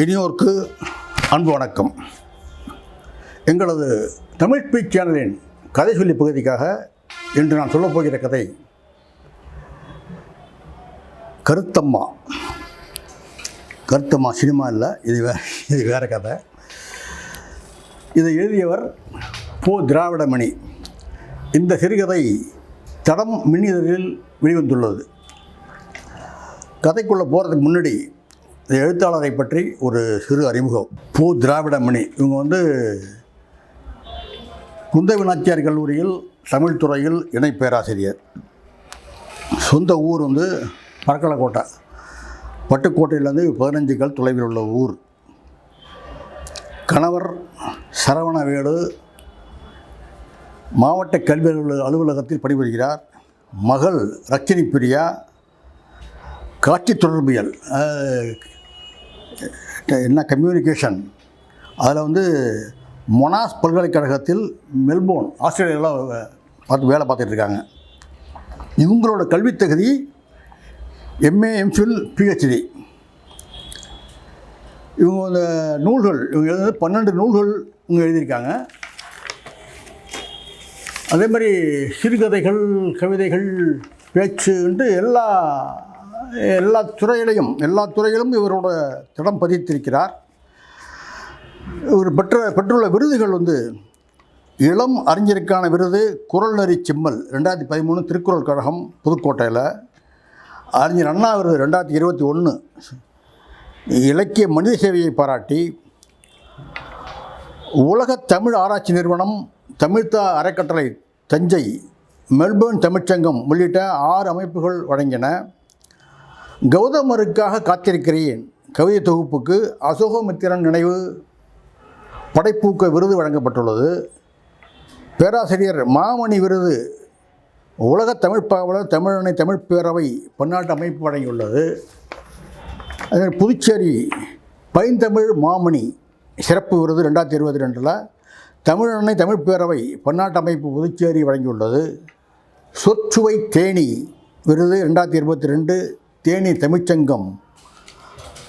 இனியோர்க்கு அன்பு வணக்கம். எங்களது தமிழ் ஸ்பீச் சேனலின் கதை சொல்லி பகுதிக்காக இன்று நான் சொல்லப்போகிற கதை கருத்தம்மா. கருத்தம்மா சினிமா இல்லை இது வே இது வேறு கதை. இதை எழுதியவர் போ திராவிடமணி. இந்த சிறுகதை தடம் மின்னிதழில் வெளிவந்துள்ளது. கதைக்குள்ளே போகிறதுக்கு முன்னாடி எழுத்தாளரை பற்றி ஒரு சிறு அறிமுகம். பூ திராவிடமணி. இவங்க வந்து குந்தவி நாச்சியார் கல்லூரியில் தமிழ் துறையில் இணை பேராசிரியர். சொந்த ஊர் வந்து பரக்கலக்கோட்டை. பட்டுக்கோட்டையிலேருந்து பதினஞ்சு கல் தொலைவில் உள்ள ஊர். கணவர் சரவணவேலு மாவட்ட கல்வி அலுவலகத்தில் பணிபுரிகிறார். மகள் ரச்சினி பிரியா காட்சி தொடர்பியல் என்ன கம்யூனிகேஷன் அதில் வந்து மொனாஸ் பல்கலைக்கழகத்தில் மெல்போர்ன் ஆஸ்திரேலியாவில் பார்த்து வேலை பார்த்துட்டு இருக்காங்க. இவங்களோட கல்வித் தகுதி எம்ஏ எம்ஃபில் பிஹெச்டி இவங்க அந்த நூல்கள் இவங்க எழுதுனது பன்னெண்டு நூல்கள் இவங்க எழுதியிருக்காங்க. அதே மாதிரி சிறுகதைகள் கவிதைகள் பேச்சுன்ட்டு எல்லா எல்லா துறையிலையும் எல்லா துறையிலும் இவரோட திடம் பதித்திருக்கிறார். இவர் பெற்ற பெற்றுள்ள விருதுகள் வந்து இளம் அறிஞருக்கான விருது குரல் நெறி செம்மல் ரெண்டாயிரத்தி பதிமூணு திருக்குறள் கழகம் புதுக்கோட்டையில். அறிஞர் அண்ணா விருது ரெண்டாயிரத்தி இருபத்தி ஒன்று இலக்கிய மனித சேவையை பாராட்டி உலக தமிழ் ஆராய்ச்சி நிறுவனம் தமிழ்த்தா அறக்கட்டளை தஞ்சை மெல்பர்ன் தமிழ்ச்சங்கம் உள்ளிட்ட ஆறு அமைப்புகள் வழங்கின. கௌதமருக்காக காத்திருக்கிறேன். கவிதை தொகுப்புக்கு அசோகமித்திரன் நினைவு படைப்பூக்க விருது வழங்கப்பட்டுள்ளது. பேராசிரியர் மாமணி விருது உலகத் தமிழ் பாவலர் தமிழனை தமிழ் பேரவை பன்னாட்டு அமைப்பு வழங்கியுள்ளது. அதே புதுச்சேரி பைந்தமிழ் மாமணி சிறப்பு விருது ரெண்டாயிரத்தி இருபத்தி ரெண்டில் தமிழனை தமிழ் பேரவை பன்னாட்டு அமைப்பு புதுச்சேரி வழங்கியுள்ளது. சொற்சுவை தேனி விருது ரெண்டாயிரத்தி இருபத்தி ரெண்டு தேனி தமிழ்ச்சங்கம்.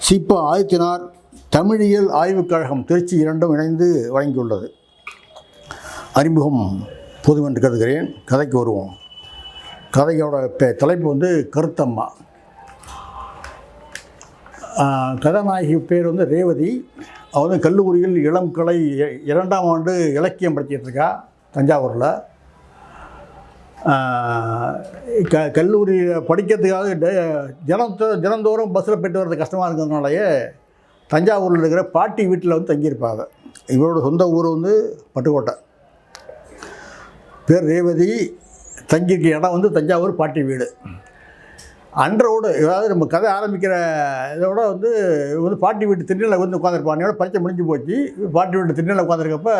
சிப்ப ஆதித்யநாத் தமிழியல் ஆய்வுக் கழகம் திருச்சி இரண்டும் இணைந்து வழங்கியுள்ளது. அறிமுகம் போதும் என்று கருதுகிறேன். கதைக்கு வருவோம். கதையோட தலைப்பு வந்து கருத்தம்மா. கதாநாயகி பேர் வந்து ரேவதி. அவள் வந்து கல்லூரியில் இளம் கலை இரண்டாம் ஆண்டு இலக்கியம் படிச்சிட்ருக்கா தஞ்சாவூரில். க கல்லூரி படிக்கிறதுக்காக டெ- தினத்தோ தினந்தோறும் பஸ்ஸில் போயிட்டு வர்றது கஷ்டமாக இருக்கிறதுனாலயே தஞ்சாவூரில் இருக்கிற பாட்டி வீட்டில் வந்து தங்கியிருப்பாங்க. இவரோட சொந்த ஊர் வந்து பட்டுக்கோட்டை. பேர் ரேவதி. தங்கியிருக்க இடம் வந்து தஞ்சாவூர் பாட்டி வீடு. அன்றோடு அதாவது நம்ம கதை ஆரம்பிக்கிற இதோட வந்து வந்து பாட்டி வீட்டு திண்ணையில் வந்து உட்காந்துருப்பானோட பரிச்சை முடிஞ்சு போச்சு. பாட்டி வீட்டு திண்ணையில் உட்காந்துருக்கப்ப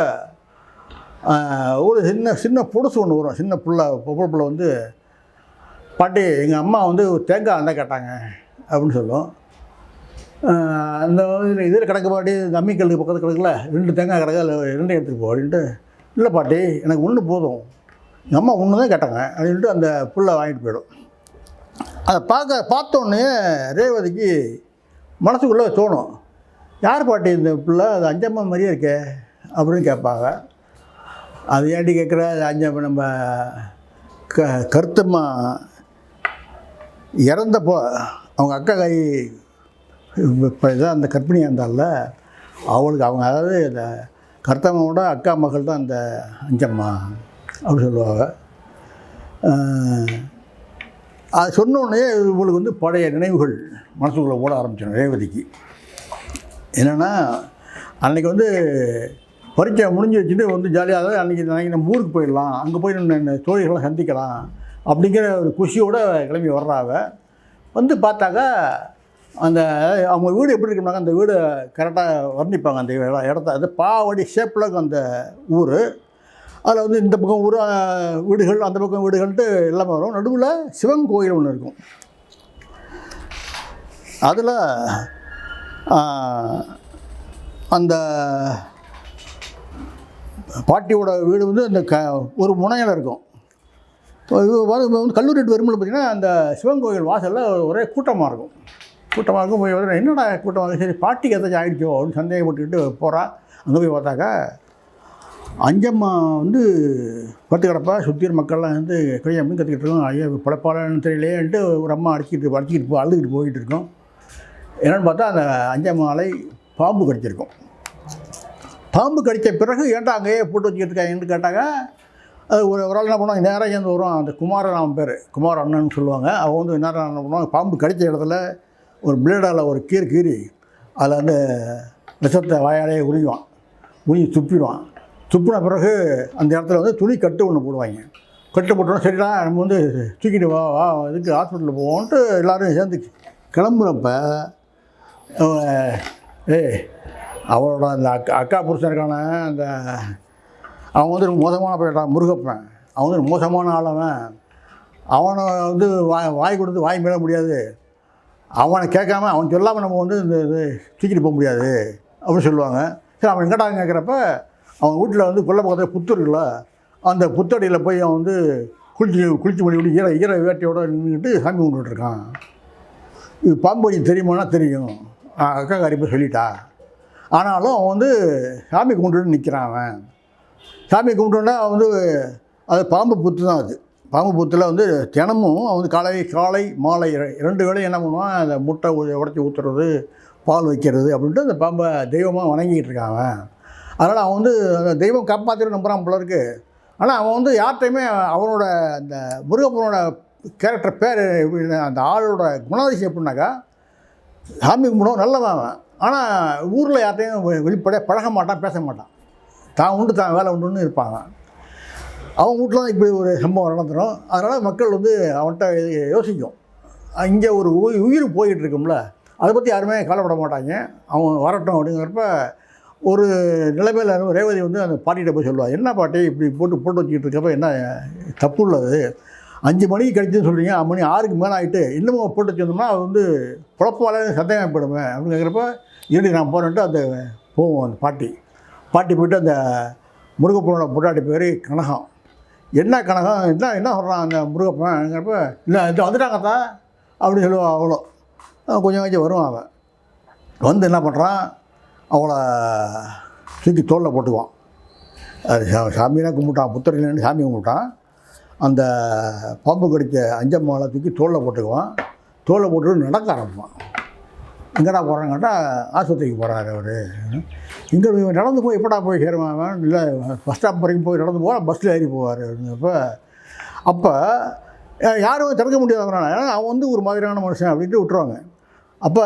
ஒரு சின்ன சின்ன புதுசு ஒன்று வரும். சின்ன பிள்ளை பொம்பளை பிள்ளை வந்து பாட்டி எங்கள் அம்மா வந்து தேங்காய் அண்டை கேட்டாங்க அப்படின்னு சொல்லும். அந்த இதில் கிடக்க பாட்டி இந்த அம்மிக்கல்லுக்கு பக்கத்தில் கிடக்கல ரெண்டு தேங்காய் கிடக்கு அதில் ரெண்டு எடுத்துகிட்டு போ அப்படின்ட்டு இல்லை பாட்டி எனக்கு ஒன்று போதும். எங்கள் அம்மா ஒன்று தான் கேட்டாங்க அப்படின்ட்டு அந்த புல்லை வாங்கிட்டு போயிடும். அதை பார்க்க பார்த்தோன்னே ரேவதிக்கு மனசுக்குள்ளே தோணும் யார் பாட்டி இந்த பிள்ளை? அது அஞ்சம்மா மாதிரியே இருக்கே அப்படின்னு கேட்பாங்க. அது ஏன்டி கேட்குற அஞ்சு நம்ம க கருத்தம்மா இறந்தப்போ அவங்க அக்கா கை இப்போ இதான் அந்த கற்பிணியாக இருந்தால அவளுக்கு அவங்க அதாவது இந்த கருத்தம்மாவோட அக்கா மகள் தான் அந்த அஞ்சம்மா அப்படின்னு சொல்லுவாங்க. அது சொன்னோடனே இவங்களுக்கு வந்து பழைய நினைவுகள் மனசுக்குள்ளே ஓட ஆரம்பிச்சிடும் ரேவதிக்கு. என்னென்னா அன்றைக்கி வந்து பரீட்சை முடிஞ்சு வச்சுட்டு வந்து ஜாலியாக தான் அன்றைக்கி அன்றைக்கி நம்ம ஊருக்கு போயிடலாம். அங்கே போய் நம்ம தோழிகளை சந்திக்கலாம். அப்படிங்கிற ஒரு குஷியோடு கிளம்பி வர்றாங்க வந்து பார்த்தாக்கா அந்த அவங்க வீடு எப்படி இருக்கணும்னாக்க அந்த வீடு கரெக்டாக வர்ணிப்பாங்க அந்த இடத்த. அது பாவடி ஷேப்பில் அந்த ஊர். அதில் வந்து இந்த பக்கம் ஊர் வீடுகள் அந்த பக்கம் வீடுகள்ட்டு எல்லாமே வரும். நடுவில் சிவன் கோயில் ஒன்று இருக்கும். அதில் அந்த பாட்டியோட வீடு வந்து அந்த க ஒரு முனையில் இருக்கும். இப்போ வந்து கல்லூரி வரும்போது பார்த்திங்கன்னா அந்த சிவன் கோயில் வாசலில் ஒரே கூட்டமாக இருக்கும். கூட்டமாக இருக்கும் போய் வந்து என்னடா கூட்டமாக சரி பாட்டிக்கு எதாச்சும் ஆகிடுச்சோ அப்படின்னு சந்தேகப்பட்டுக்கிட்டு போகிறா அங்கே போய் பார்த்தாக்கா அஞ்சம்மா வந்து படுத்து கிடப்பா சுற்றி மக்கள்லாம் வந்து கையை அப்படின்னு கற்றுக்கிட்டு இருக்கோம் ஐயா பிழைப்பாளன்னு தெரியலையேன்ட்டு ஒரு அம்மா அடிச்சிக்கிட்டு அடிச்சிக்கிட்டு போ அழுதுகிட்டு போயிட்டு இருக்கோம். என்னென்னு பார்த்தா அந்த அஞ்சம்மாலை பாம்பு கடிச்சிருக்கும். பாம்பு கடித்த பிறகு ஏன்டா அங்கேயே போட்டு வச்சுக்கிட்டு இருக்காங்கன்னு கேட்டாங்க. அது ஒரு ஒரு ஆள் என்ன பண்ணுவாங்க? நேராக சேர்ந்து வரும் அந்த குமாரன் அவன் பேர். குமார் அண்ணன் சொல்லுவாங்க. அவன் வந்து நேரம் என்ன பண்ணுவாங்க? பாம்பு கடித்த இடத்துல ஒரு பிளேடால் ஒரு கீறு கீறி அதில் வந்து விஷத்தை வாயாலேயே உரிவான் உரி துப்பிடுவான். துப்பின பிறகு அந்த இடத்துல வந்து துணி கட்டு ஒன்று போடுவாங்க. கட்டு போட்டோன்னா சரிடா நம்ம வந்து தூக்கிட்டு வா வா இதுக்கு ஹாஸ்பிட்டலில் போவோன்ட்டு எல்லோரும் சேர்ந்து கிளம்புறப்ப ஏய் அவரோட அந்த அக்கா அக்கா புருஷனுக்கான அந்த அவன் வந்து மோசமான போயிட்டான் முருகப்பன். அவன் வந்து மோசமான ஆளவன். அவனை வந்து வாய் வாய் கொடுத்து வாய் மேல முடியாது. அவனை கேட்காம அவன் சொல்லாமல் நம்ம வந்து இந்த இது தூக்கிட்டு போக முடியாது அப்படின்னு சொல்லுவாங்க. சரி அவன் எங்கடா கேட்குறப்ப அவன் வீட்டில் வந்து கொல்ல பக்கத்தில் புத்து இருக்குல்ல அந்த புத்தடியில் போய் அவன் வந்து குளிச்சு குளிச்சு பண்ணி விட்டு ஈர ஈர வேட்டையோடு நின்றுக்கிட்டு சாமி கும்பிட்டுருக்கான் இது பாம்பு வழி தெரியுமானா தெரியும். அக்கா காரி போய் சொல்லிட்டா. ஆனாலும் அவன் வந்து சாமி கும்பிட்டுட்டு நிற்கிறான் அவன். சாமி கும்பிட்டோன்னா அவன் வந்து அது பாம்பு புத்து தான் அது. பாம்பு புத்தில் வந்து தினமும் அவன் வந்து காலை காலை மாலை ரெண்டு வேளையும் என்ன பண்ணுவான் அந்த முட்டை உடச்சி ஊற்றுறது பால் வைக்கிறது அப்படின்ட்டு அந்த பாம்பை தெய்வமாக வணங்கிக்கிட்டு இருக்கான் அவன். அதனால் அவன் வந்து அந்த தெய்வம் காப்பாற்றிட்டு நம்புகிறான் போல இருக்கு. ஆனால் அவன் வந்து யார்கிட்டையுமே அவனோட அந்த முருகப்பனோட கேரக்டர் பேர் அந்த ஆளோட குணாதிசயம் எப்படின்னாக்கா சாமி கும்பிடுவோம் நல்லவன் அவன். ஆனால் ஊரில் யார்கிட்டையும் வெ- வெளிப்படையாக பழக மாட்டான் பேச மாட்டான். தான் உண்டு தான் வேலை உண்டுன்னு இருப்பாங்க அவன் வீட்டில் இப்படி ஒரு சம்பவம் நடந்துடும் அதனால் மக்கள் வந்து அவன்கிட்ட இது யோசிக்கும். இங்கே ஒரு உயிர் உயிர் போயிட்டு இருக்கும்ல அதை பற்றி யாருமே கவலைப்பட மாட்டாங்க. அவன் வரட்டும் அப்படிங்கிறப்ப ஒரு நிலைமையில் ரேவதி வந்து அந்த பாட்டிகிட்ட போய் சொல்லுவாள் என்ன பாட்டி இப்படி போட்டு போட்டு வச்சுக்கிட்டு இருக்கப்ப என்ன தப்பு உள்ளது? அஞ்சு மணிக்கு கிடைச்சுன்னு சொல்கிறீங்க மணி ஆறுக்கு மேலே ஆகிட்டு இன்னமும் போட்டு வச்சிருந்தோம்னா அது வந்து குழப்பால சந்தேகப்படுவேன் அப்படின்னு கேட்குறப்ப இரு நான் போகிறேன்ட்டு அந்த போவோம் அந்த பாட்டி. பாட்டி போயிட்டு அந்த முருகப்பனோட பொட்டாட்டி பேர் கனகம். என்ன கனகம்? என்ன என்ன சொல்கிறான் அந்த முருகப்பன்ங்கிறப்ப இல்லை இது வந்துட்டாங்கத்தா அப்படின்னு சொல்லுவான் அவ்வளோ கொஞ்சம் கொஞ்சம் வருவான் அவன். வந்து என்ன பண்ணுறான் அவளை தூக்கி தோளில் போட்டுக்குவான். அது சாமியெல்லாம் கும்பிட்டான் புத்தரிலேருந்து சாமி கும்பிட்டான். அந்த பாம்பு கடித்த அஞ்சம்மாவை தூக்கி தோளில் போட்டுக்குவான். தோளில் போட்டு நடக்க ஆரம்பிப்பான். எங்கடா போகிறான்னு கேட்டால் ஆஸ்பத்திரிக்கு போகிறாரு அவர். இங்கே நடந்து போய் எப்படா போய் சேருவான் இல்லை பஸ் ஸ்டாப் வரைக்கும் போய் நடந்து போவான் பஸ்ஸில் ஏறி போவார். அப்படிங்கிறப்ப அப்போ யாரும் திறக்க முடியாதவனால ஏன்னா அவன் வந்து ஒரு மாதிரியான மனுஷன் அப்படின்ட்டு விட்டுருவாங்க. அப்போ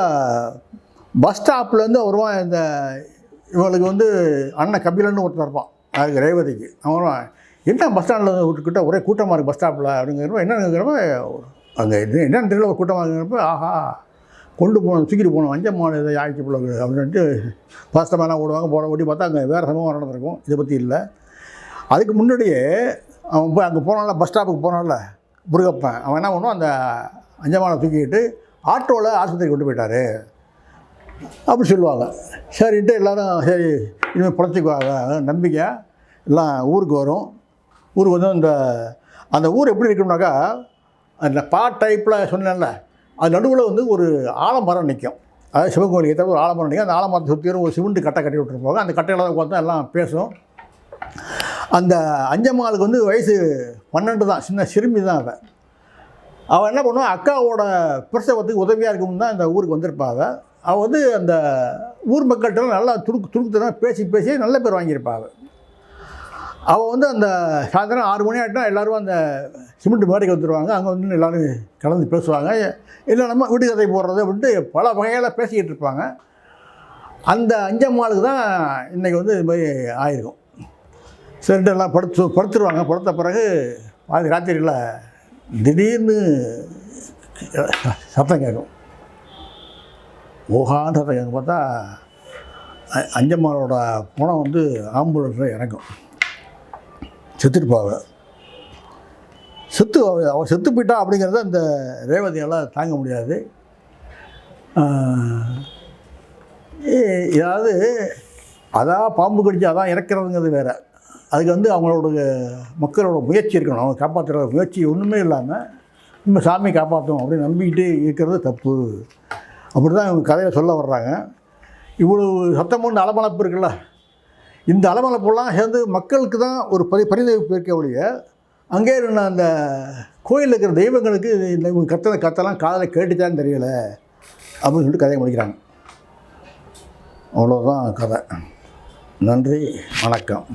பஸ் ஸ்டாப்லேருந்து வருவான் இந்த இவளுக்கு வந்து அண்ணன் கபிலன்னு ஒருத்தர் இருப்பான். அதுக்கு ரேவதிக்கு. அவன் என்ன பஸ் ஸ்டாண்டில் விட்டுக்கிட்ட? ஒரே கூட்டமாக இருக்குது பஸ் ஸ்டாப்பில் அப்படிங்கிறப்ப என்னங்கிறப்ப அங்கே என்னென்னு என்னன்னு தெரியல ஒரு கூட்டமாக இருக்கிறப்ப ஆஹா கொண்டு போனோம் தூக்கிட்டு போகணும் அஞ்சம்மாள் இதை ஆயிடுச்சு பிள்ளைங்க இருக்குது அப்படின்ட்டு பாஸ்டமெல்லாம் ஓடுவாங்க போட ஓட்டி பார்த்தா அங்கே வேறு சம்பவம் நடந்திருக்கும். இதை பற்றி இல்லை. அதுக்கு முன்னாடியே அவன் போய் அங்கே போனான்ல பஸ் ஸ்டாப்புக்கு போனான்ல முருகப்பன். அவன் என்ன பண்ணும் அந்த அஞ்சமானை தூக்கிக்கிட்டு ஆட்டோவில் ஆஸ்பத்திரிக்கு கொண்டு போயிட்டாரு. அப்படி சொல்லுவாங்க. சரின்ட்டு எல்லோரும் சரி இனிமேல் பிழைச்சிக்குவாங்க நம்பிக்கை. எல்லாம் ஊருக்கு வரும். ஊருக்கு வந்து அந்த அந்த ஊர் எப்படி இருக்கணும்னாக்கா அந்த பா டைப்பில் சொன்னேன்ல அது நடுவில் வந்து ஒரு ஆலமரம் நிற்கும் அதாவது சிவன் ஏற்ற ஒரு ஆலமரம் நிற்கும் அந்த ஆலமரத்தை சுற்றியும் ஒரு சிமெண்ட் கட்டை கட்டி விட்டுருப்பாங்க. அந்த கட்டையில் தான் உட்காந்து எல்லாம் பேசும். அந்த அஞ்சம்மாளுக்கு வந்து வயசு பன்னெண்டு தான். சின்ன சிறுமி தான் அவன் அவள் என்ன பண்ணுவான் அக்காவோட பிரசவத்துக்கு உதவியாக இருக்கும்னு தான் இந்த ஊருக்கு வந்திருப்பா அவள் அவள் வந்து அந்த ஊர் மக்கள்கிட்ட நல்லா துருக்கு துருக்குத்தனம் பேசி பேசி நல்ல பேர் வாங்கியிருப்பா அவள் அவள் வந்து அந்த சாயந்தரம் ஆறு மணி ஆகிட்டா எல்லோரும் அந்த சிமெண்ட் மேடைக்கு வந்துடுவாங்க அங்கே வந்து எல்லோரும் கலந்து பேசுவாங்க. இல்லை நம்ம வீட்டு கதை போடுறது அப்படின்ட்டு பல வகையில் பேசிக்கிட்டு இருப்பாங்க. அந்த அஞ்சம்மாளுக்கு தான் இன்றைக்கி வந்து இது மாதிரி ஆயிருக்கும். சரிட்டு எல்லாம் படுத்து படுத்துருவாங்க. படுத்த பிறகு அது ராத்திரியில் திடீர்னு சத்தம் கேட்கும். ஓஹான்னு சத்தம் கேட்கும். பார்த்தா அஞ்சம்மாளோட பணம் வந்து ஆம்புலன்ஸில் இறங்கும். செத்துட்டுப்பாவ செத்து அவன் செத்து போயிட்டா அப்படிங்கிறத அந்த ரேவதியால் தாங்க முடியாது. ஏதாவது அதான் பாம்பு கடிச்சு அதான் இறக்குறதுங்கிறது வேறு. அதுக்கு வந்து அவங்களோட மக்களோட முயற்சி இருக்கணும். அவங்க காப்பாற்றுற முயற்சி ஒன்றுமே இல்லாமல் நம்ம சாமி காப்பாற்றும் அப்படின்னு நம்பிக்கிட்டு இருக்கிறது தப்பு. அப்படி தான் இவங்க கதையை சொல்ல வர்றாங்க. இவ்வளவு சத்தம் ஒன்று அலமளப்பு இருக்குல்ல? இந்த அலமளப்பெல்லாம் சேர்ந்து மக்களுக்கு தான் ஒரு பரி பரிந்துரைப்பு இருக்க ஒழிய அங்கே இருந்த அந்த கோயிலில் இருக்கிற தெய்வங்களுக்கு இந்த இவங்க கத்தனை கத்தெல்லாம் காதலை கேட்டுச்சான்னு தெரியல அப்படின்னு சொல்லிட்டு கதையை முடிக்கிறாங்க. அவ்வளோதான் கதை. நன்றி வணக்கம்.